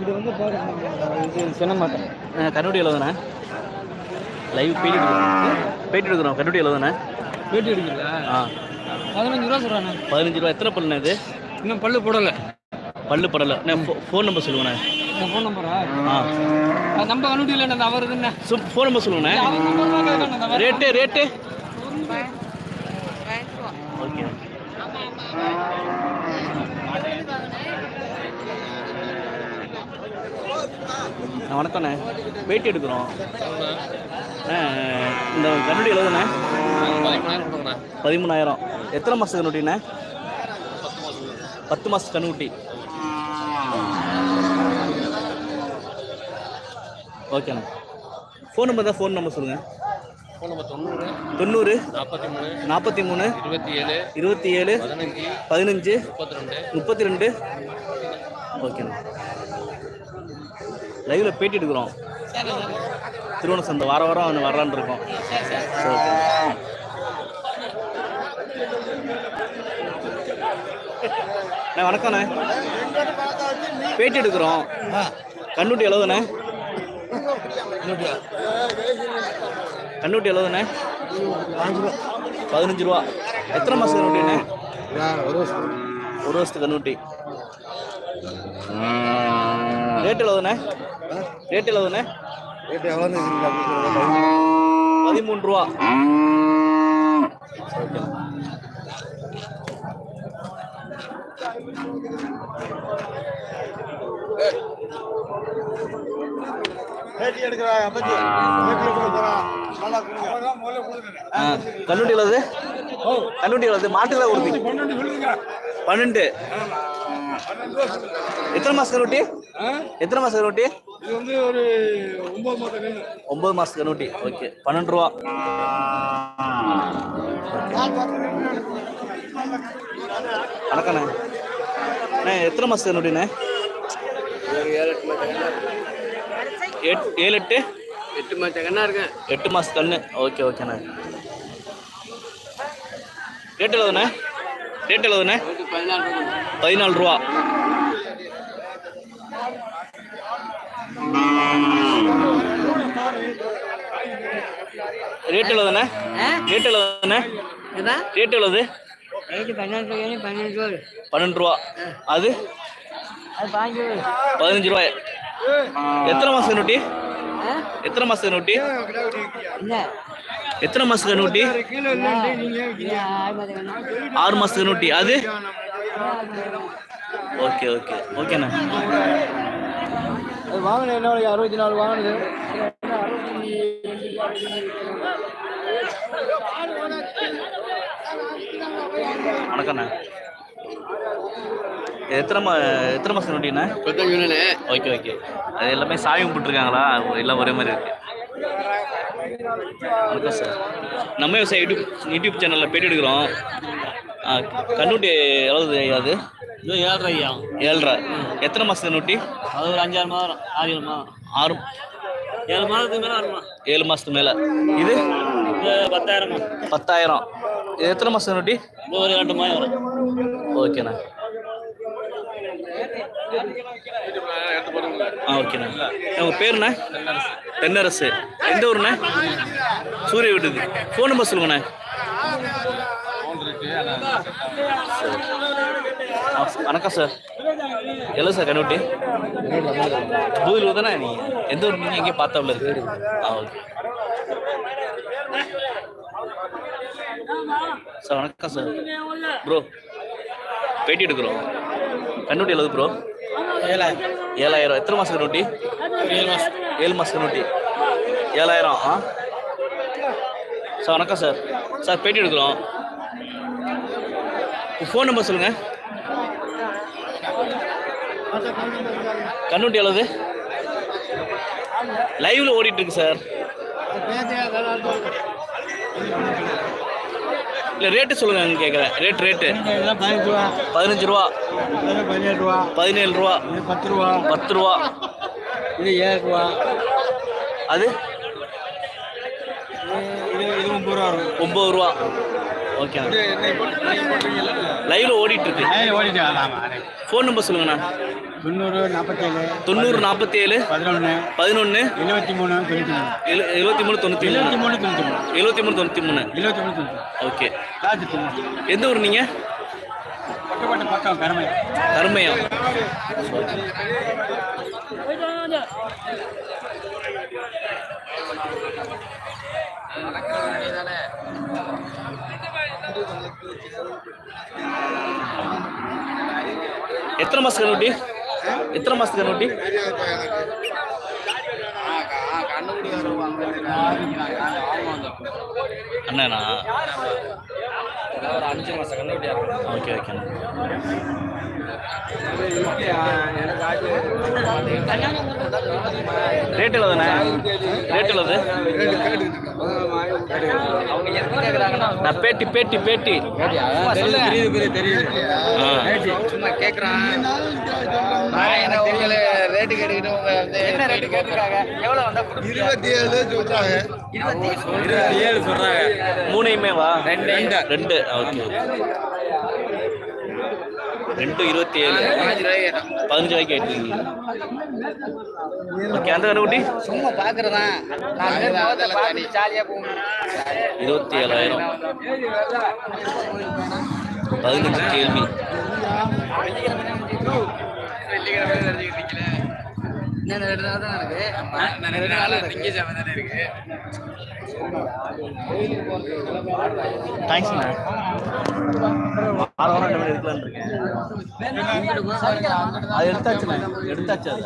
இது வந்து பாருங்க இது சின்னமாட்டம் கண்ணுடி எழுதுண்ணே லைவ் பேட்டி எடுக்கிறோம் பேட்டி எடுக்கிறோம் கண்ணுடி எழுதுண்ணே பேட்டி எடுக்கிறதா ஆ. பதினஞ்சு ரூபா சொல்கிறாண்ணே பதினஞ்சு ரூபா. எத்தனை பல்லுண்ணே இது? இன்னும் பல்லு போடலை. பல்லு படலை. ஃபோன் நம்பர் சொல்லுங்கண்ணே. இந்த ஃபோன் நம்பரா ஆ? நம்ம கண்டுபிடிக்கல அந்த அவர் இதுண்ணே சு ஃபோன் நம்பர் சொல்லுங்கண்ணே. அவர் ரேட்டு ரேட்டு? ஓகே வணக்கண்ணே. பேட்டி எடுக்கிறோம். அண்ணே, இந்த கண்ணுடி எழுதுண்ணே. பதிமூணாயிரம். எத்தனை மாதம் கண்ணுட்டிண்ணே பத்து மாதம் கண்ணுட்டி ஓகேண்ணா. ஃபோன் நம்பர் தான் ஃபோன் நம்பர் சொல்லுங்கள் ஃபோன் நம்பர் தொண்ணூறு தொண்ணூறு நாற்பத்தி மூணு நாற்பத்தி மூணு இருபத்தி ஏழு இருபத்தி ஏழு பதினஞ்சு பதினஞ்சு முப்பத்தி ரெண்டு. முப்பத்தி ரெண்டு. ஓகேண்ணா. லைவில் பேட்டி எடுக்கிறோம். திருவண்ண சந்தை வார வாரம் அவனு வரலான்னு இருக்கோம். அண்ணா வணக்கண்ணே பேட்டி எடுக்கிறோம். கண்ணுட்டி எழுதுண்ணே. கண்ணுட்டி எழுதுண்ணே. பதினஞ்சு ரூபா. எத்தனை மாதம் கண்ணுட்டிண்ணே? ஒரு வருஷத்துக்கு கண்ணுட்டி. ரேட் எழுதுண்ணே. ரேட் எழுதுண்ணே பதிமூணு ரூபா. ஆ, கண்ணுட்டி எழுது கண்ணுட்டி எழுது மாட்டுல கொடுத்தீங்க பன்னெண்டு எத்தனை மாசம் கண்ணுட்டி எத்தனை மாசம் கண்ணுட்டி இது வந்து ஒரு ஒன்பது மாதம் நின்று ஒன்பது மாசம் கண்ணுட்டி ஓகே. பன்னெண்டு ரூபா. வணக்கண்ணே அண்ணே. எத்தனை மாசம் கண்ணுட்டிண்ணே எட் ஏழு எட்டு? எட்டு மாதம் கண்ணா இருக்கேன். எட்டு மாசம் கண்ணு ஓகே ஓகேண்ணே ரேட் எழுதுண்ணே ரேட் எழுதுண்ணே பதினாலு ரூபா. ரேட் எழுதுண்ணே ரேட் எழுதுண்ணே ரேட் ரேட்டு பன்னெண்டு ரூபா. அது? பதினஞ்சு ரூபாய். எத்தனை மாசம் நூட்டி எத்தனை மாசம் நூட்டி? இல்லை. எத்தனை மாசம் நூட்டி? ஆறு மாசத்துக்கு நூட்டி. அது? Okay okay. ஓகேண்ணா அது வாங்கின என்ன? அறுபத்தி நாலு வாங்கினது. வணக்கண்ணா எத்தனை மா எத்தனை மாதம் நோட்டிண்ணா ஓகே ஓகே அது எல்லாமே சாமி கும்பிட்டுருக்காங்களா? எல்லாம் ஒரே மாதிரி இருக்கு. வணக்கம் சார் நம்ம விவசாய யூடியூப் யூடியூப் சேனலில் பேட்டி எடுக்கிறோம். கண்ணுட்டி எவ்வளவு அது இது ஏழரை ஐயா. ஏழ்ரை. எத்தனை மாதம் நூட்டி அது ஒரு அஞ்சாறு மாதம் ஆறு ஏழு மாதம். ஆறு. ஏழு மாதத்துக்கு மேலே வருமா ஏழு மாதத்துக்கு மேலே. இது? இது பத்தாயிரமா? பத்தாயிரம். இது எத்தனை மாதம் நூட்டி ஒரு ரெண்டு மாதம் வரும். ஓகேண்ணா ஆ ஓகேண்ணா உங்கள் பேருண்ணே தென்னரசு. எந்த ஊருண்ணே? சூரிய வீட்டுக்கு ஃபோன் நம்பர் சொல்லுங்கண்ணே. ஆ, வணக்கம் சார் எவ்வளோ சார் கண்ணுட்டி பூவில் தானே நீ? எந்த ஊர் நீங்கள் எங்கேயும் பார்த்தாவில் இருக்கு. ஆ ஓகே சார் வணக்கம் சார் ப்ரோ பேட்டி எடுக்கிறோம். கண்ணுட்டி எழுது ப்ரோ ஏழாயிரம். ஏழாயிரம். எத்தனை மாதம் கண்ணுட்டி ஏழு மாதம் கண்ணுட்டி ஏழாயிரம். ஆ? சார் வணக்கம் சார். சார் பேட்டி எடுக்கிறோம். ஃபோன் நம்பர் சொல்லுங்கள் கண்ணுட்டி எழுது லைவ்ல ஓடிட்டு இருக்கு சார். இல்லை ரேட்டு சொல்லுங்க கேட்குறேன். ரேட் ரேட்டு பதினஞ்சு ரூபா. பதினஞ்சு ரூபா இது பதினேழு ரூபா. பதினேழு ரூபா. இது பத்து ரூபா. பத்து ரூபா இது ஏழு ரூபா அது ஒம்பது ரூபா. ஓகேண்ணா லைவ்ல ஓடிட்டு இருக்கு ஓடிட்டு ஃபோன் நம்பர் சொல்லுங்கண்ணா. தொண்ணூறு நாற்பத்தேழு தொண்ணூறு நாற்பத்தி ஏழு பதினொன்று பதினொன்று எழுபத்தி மூணு தொண்ணூற்றி மூணு எழுபத்தி மூணு தொண்ணூற்றி எழுபத்தி மூணு தொண்ணூற்றி மூணு எழுபத்தி மூணு தொண்ணூற்றி மூணு எழுபத்தி மூணு தொண்ணூற்றி ஓகே எந்த ஊர் நீங்கள் பக்கம் கருமை கருமையம் எத்தனை மாசம் கண்ணுட்டி எத்தனை மாசத்துக்கு கண்ணுட்டி அண்ணா ஒரு அஞ்சு மாசம் கண்டுபிடியா ஓகே ஓகே ரேட் எவ்வளோண்ணே ரேட் நான் பேட்டி பேட்டி பேட்டி. தெரியுது தெரியுது. ஆ. சும்மா எனக்கு தெரியல ரேட்டு வந்து என்ன ரேட்டு கேட்கறாங்க எவ்வளவு வந்தா இருபத்தி ஏழு இருபத்தி இருபத்தி சொல்கிறாங்க மூணையுமே வா? ரெண்டு. ரெண்டு. ஓகே. ரெண்டு இருபத்தி ஏழு. பதினஞ்சு ரூபாய்க்கு ஆயிட்டு ஓகே அந்த சும்மா பாக்குறதான் நான் பார்த்து ஜாலியா போகணும் இருபத்தி ஏழாயிரம் பதினஞ்சு கேள்வி வெள்ளிக்கிழமை இன்னும் ரெண்டு நாள் தான் இருக்கு. நான் ரெண்டு நாள் தானே இருக்கு? தேங்க்ஸ்ண்ணா ஆறு வாரம் ரெண்டு மணி எடுக்கலான்னு இருக்கேன். அது எடுத்தாச்சு அது.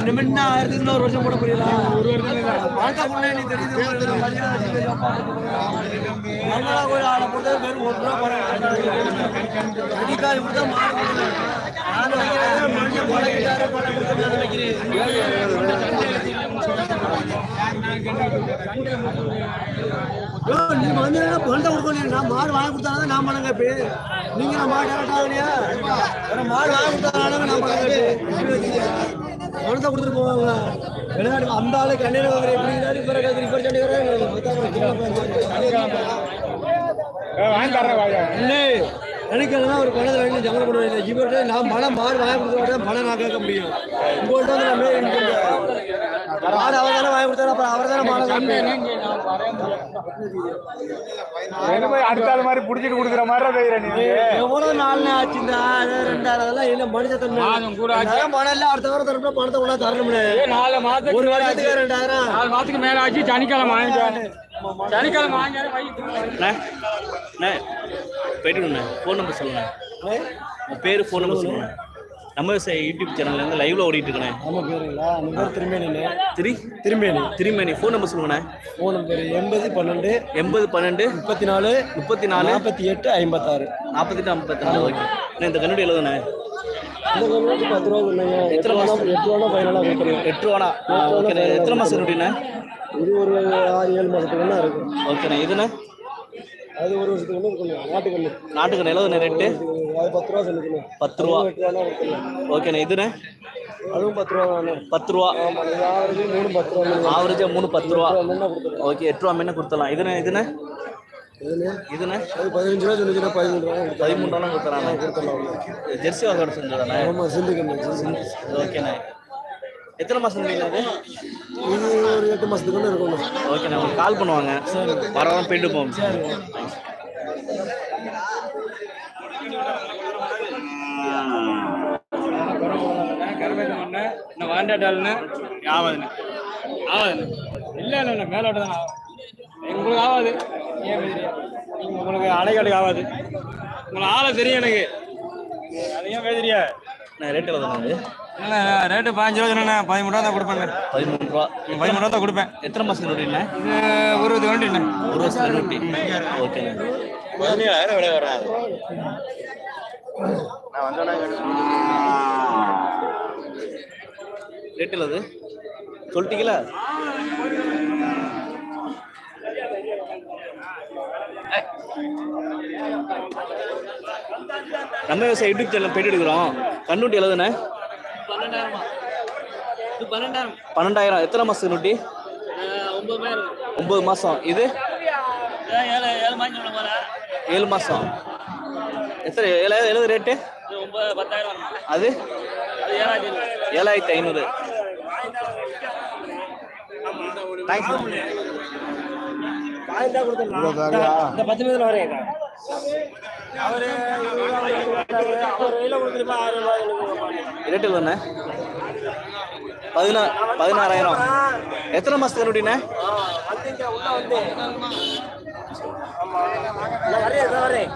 நிமின்னா ஆயிரத்தி இன்னொரு வருஷம் கூட புரியல ஒரு வருஷம் ஆளை வெறும் ஒரு ரூபா நான் வைக்கிறேன் மனுஷன் வைக்கிறேன் யோ, நீ வந்து பணத்தை கொடுக்கணும் நான் மாடு வாங்கி கொடுத்தாலும் நான் பணம் கேட்பேன் நீங்க நான் மாடு வேற மாடு வாங்கி கொடுத்தாலும் நான் பணம் கேட்பேன் பணத்தை கொடுத்துட்டு போவாங்க. வெளிநாட்டு அந்த ஆளு கண்ணீர் வாங்குற எப்படி இருந்தாலும் இப்ப இருக்க. இப்ப இல்லை. எனக்கு எல்லாம் ஒரு பணத்தை வாங்கி ஜமலை கொண்டு வரல இவர்கிட்ட நான் பணம் மாடு வாங்கி கொடுத்தா பணம் நான் கேட்க முடியும். உங்கள்கிட்ட வந்து நம்ம? மாடு அவர் தானே வாங்கி கொடுத்தாரு அப்புறம் அவர் தானே மாடு அடுத்த மாதிரி புடிச்சிட்டு கொடுக்குற மாதிரி எவ்வளவு நாள் ஆச்சு இந்த ஆயிரம் ரெண்டாயிரம் அதெல்லாம் என்ன மனுஷ தன்மை. ரெண்டாயிரம் பணம் இல்ல அடுத்த வாரம் தரணும் பணத்தை ஒண்ணா தரணும்னு. நாலு மாசத்துக்கு ஒரு வருஷத்துக்கு ரெண்டாயிரம். நாலு மாசத்துக்கு மேல ஆச்சு சனிக்கிழமை வாங்கிட்டு சனிக்கிழமை வாங்கி அண்ணே அண்ணே போயிட்டு ஃபோன் நம்பர் சொல்லுண்ணே. உங்கள் பேர் ஃபோன் நம்பர் சொல்லுண்ணே. நம்ம யூடியூப் சேனல்லேருந்து லைவ்ல ஓடிட்டு இருக்கண்ணே. ஆமா பேருங்களா நம்ம பேர் திருமேனி திரி? திருமேனி. திருமணி ஃபோன் நம்பர் சொல்லுங்கண்ணே. ஃபோன் நம்பர் எண்பது பன்னெண்டு எண்பது பன்னெண்டு முப்பத்தி நாலு முப்பத்தி நாலு நாற்பத்தி எட்டு ஐம்பத்தாறு. நாற்பத்தெட்டு ஐம்பத்தி நாலு ஓகே இந்த கண்ணுடி எழுதுண்ணே இந்த கம்பெனிக்கு பத்து ரூபா சொன்னீங்க எட்டு ரூபா எட்டு ரூபா ஃபைனலாக கொடுத்துருங்க எட்டு ரூபாண்ணா ஓகேண்ணே எத்தனை மாதம் இது ஒரு ஆறு ஏழு மாதத்துக்கு ஒன்றா இருக்கும் ஓகேண்ணே இதுண்ணே? அது ஒரு வருஷத்துக்கு ஒன்று இருக்கணும் நாட்டுக்கண்ணு ரேட்டு அது பத்து ரூபா சொல்லிக்கணும் பத்து ரூபா. எட்டு ரூபா கொடுத்துருங்க ஓகேண்ணே இதுண்ணே? அதுவும் பத்து ரூபா தானே பத்து ரூபா. ஆவரேஜ் மூணு பத்து ரூபா ஆவரேஜாக மூணு பத்து ரூபா. ஓகே எட்டு ரூபா மீன் கொடுத்துடலாம். இதுண்ணே இதுண்ணே? இதுண்ணே? பதினஞ்சு ரூபா சொல்லிச்சுன்னா பதிமூணு ரூபா பதிமூணு ரூபா கொடுத்துடலாம். ஜெர்சி வாக்கோட செஞ்சதாண்ணே ஆமாம் சிந்துக்கண்ணு ஓகேண்ணே எத்தனை மாதம் அது? இது ஒரு எட்டு மாதத்துக்கு ஒன்று இருக்கணும் ஓகேண்ணே உங்களுக்கு கால் பண்ணுவாங்க. வர வாரம் போயிட்டு போவோம். கருவேத்தம் பண்ண இந்த வாண்டாட்டால்னு ஆகாதுண்ணே ஆகாதுண்ணே இல்லை இல்லை இல்லை மேலோட்ட தான் ஆகும் உங்களுக்கு ஆகாது ஏன் உங்களுக்கு அலைக்காடு ஆகாது உங்களுக்கு ஆளை தெரியும் எனக்கு. அது ஏன் பேசுறியா நான் ரேட் எவ்வளோ தானே ரேட்டு பாஞ்சு ரூபா சொன்னா பதிமூணு ரூபா தான் கொடுப்பேன் பதிமூணு ரூபா. பதிமூணு ரூபா தான் கொடுப்பேன். எத்தனை மாசம் நோட்டிண்ணே இது ஒரு இது நோட்டிண்ணே ஒரு வருஷம் நோட்டி ஓகேண்ணே. பதினேழாயிரம் விலை வராது நான் வந்தோடனே ரேட்டில் அது. சொல்லிட்டீங்களா நம்ம விவசாயம் யூடியூப் சேனல் போயிட்டு எடுக்கிறோம். கண்ணுட்டி எழுதுனேன் பன்னெண்டாயிரமா? இது பன்னெண்டாயிரம். பன்னெண்டாயிரம். எத்தனை அஹ் ஒன்பதாயிரம் ஒம்பது மாதம் இது? ஏழு மாதம் எத்தனை ஏழு எழுது ரேட்டு ஒன்பது அது? ஏழாயிரத்தி ஐநூறு. ஏழாயிரத்தி ஐநூறு இந்த அவர் கொடுத்துருப்பா ஆறு ரூபாய் ரேட்டு இல்லைண்ணே பதினா பதினாறாயிரம். எத்தனை மாதத்துக்கு கண்ணுட்டிண்ணே வரேன் வரேன்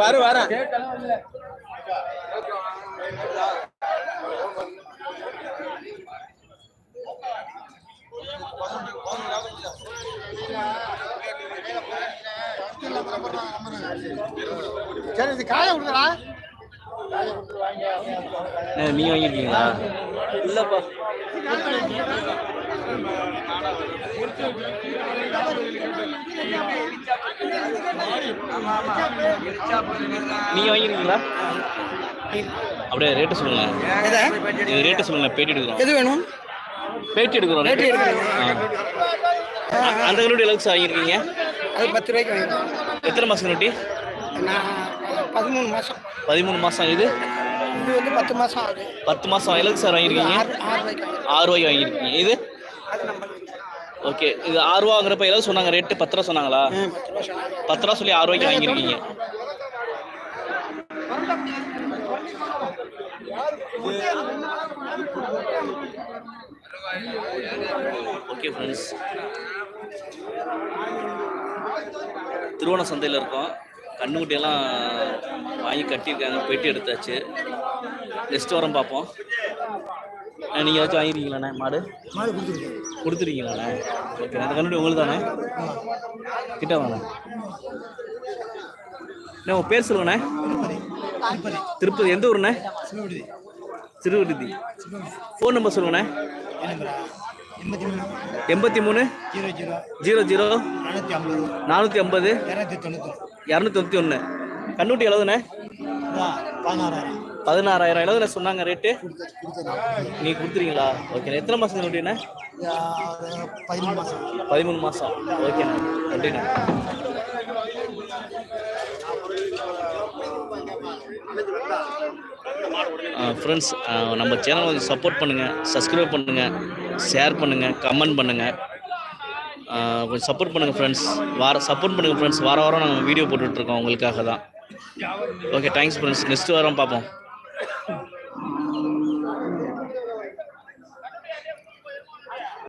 வரும் வரேன் சரி இது காய விடுறா நீங்க வாங்கியிருக்கீங்களா? இல்லப்பா. நீங்க வாங்கியிருக்கீங்களா அப்படியே ரேட்டு சொல்லுங்க. இது ரேட்டு சொல்லுங்க பேட்டி எடுக்கிறோம். எது வேணும்? பேட்டி எடுக்கிறோம் பேட்டி எடுக்கிறோம். அந்த கண்ணுட்டி எவ்வளோக்கு வாங்கியிருக்கீங்க? அது பத்து ரூபாய்க்கு எத்தனை மாதம் நான் பதிமூணு மாசம். பதிமூணு மாதம் இது இது வந்து பத்து மாசம் ஆகுது. பத்து மாதம் எவ்வளோக்கு சார் வாங்கியிருக்கீங்க? ஆறு ரூபாய்க்கு வாங்கியிருக்கீங்க. இது? ஓகே இது ஆறு ரூபாங்கிறப்ப எவ்வளோ சொன்னாங்க ரேட்டு பத்து ரூபா சொன்னாங்களா பத்து ரூபா சொல்லி ஆறு ரூபாய்க்கு வாங்கியிருக்கீங்க ஓகே ஃப்ரெண்ட்ஸ் திருவோண சந்தையில் இருக்கோம். கண்ணுக்குட்டியெல்லாம் வாங்கி கட்டியிருக்காங்க பேட்டி எடுத்தாச்சு. நெக்ஸ்ட் வாரம் பார்ப்போம். நீங்கள் ஏதாச்சும் வாங்கிருக்கீங்களாண்ணே? மாடு? மாடு கொடுத்துருக்கேன். கொடுத்துருக்கீங்களாண்ணே? ஓகே அந்த கண்ணுட்டி உங்களுக்கு தானே? கிட்ட அண்ணே உங்கள் பேர் சொல்லுங்கண்ணே. திருப்பதி. எந்த ஊருண்ணே? திருவிடுதி ஃபோன் நம்பர் சொல்லுங்கண்ணே. எண்பத்தி மூணு. Zero zero. நானூற்றி ஐம்பது. இரநூத்தி தொண்ணூற்றி ஒன்று கண்ணுட்டி எவ்வளோண்ணே பதினாறாயிரம் பதினாறாயிரம் சொன்னாங்க ரேட்டு நீ கொடுத்துறீங்களா? ஓகே எத்தனை மாசம் கண்ணுட்டிண்ணே பதிமூணு மாதம் பதிமூணு மாதம் நன்றிண்ணே ஃப்ரெண்ட்ஸ் நம்ம சேனலை கொஞ்சம் சப்போர்ட் பண்ணுங்கள் சப்ஸ்கிரைப் பண்ணுங்கள் ஷேர் பண்ணுங்கள் கமெண்ட் பண்ணுங்கள் கொஞ்சம் சப்போர்ட் பண்ணுங்கள் ஃப்ரெண்ட்ஸ் வார சப்போர்ட் பண்ணுங்கள் ஃப்ரெண்ட்ஸ் வார வாரம் நாங்கள் வீடியோ போட்டுட்ருக்கோம் உங்களுக்காக தான். ஓகே தேங்க்ஸ் ஃப்ரெண்ட்ஸ் நெக்ஸ்ட் வாரம் பார்ப்போம்.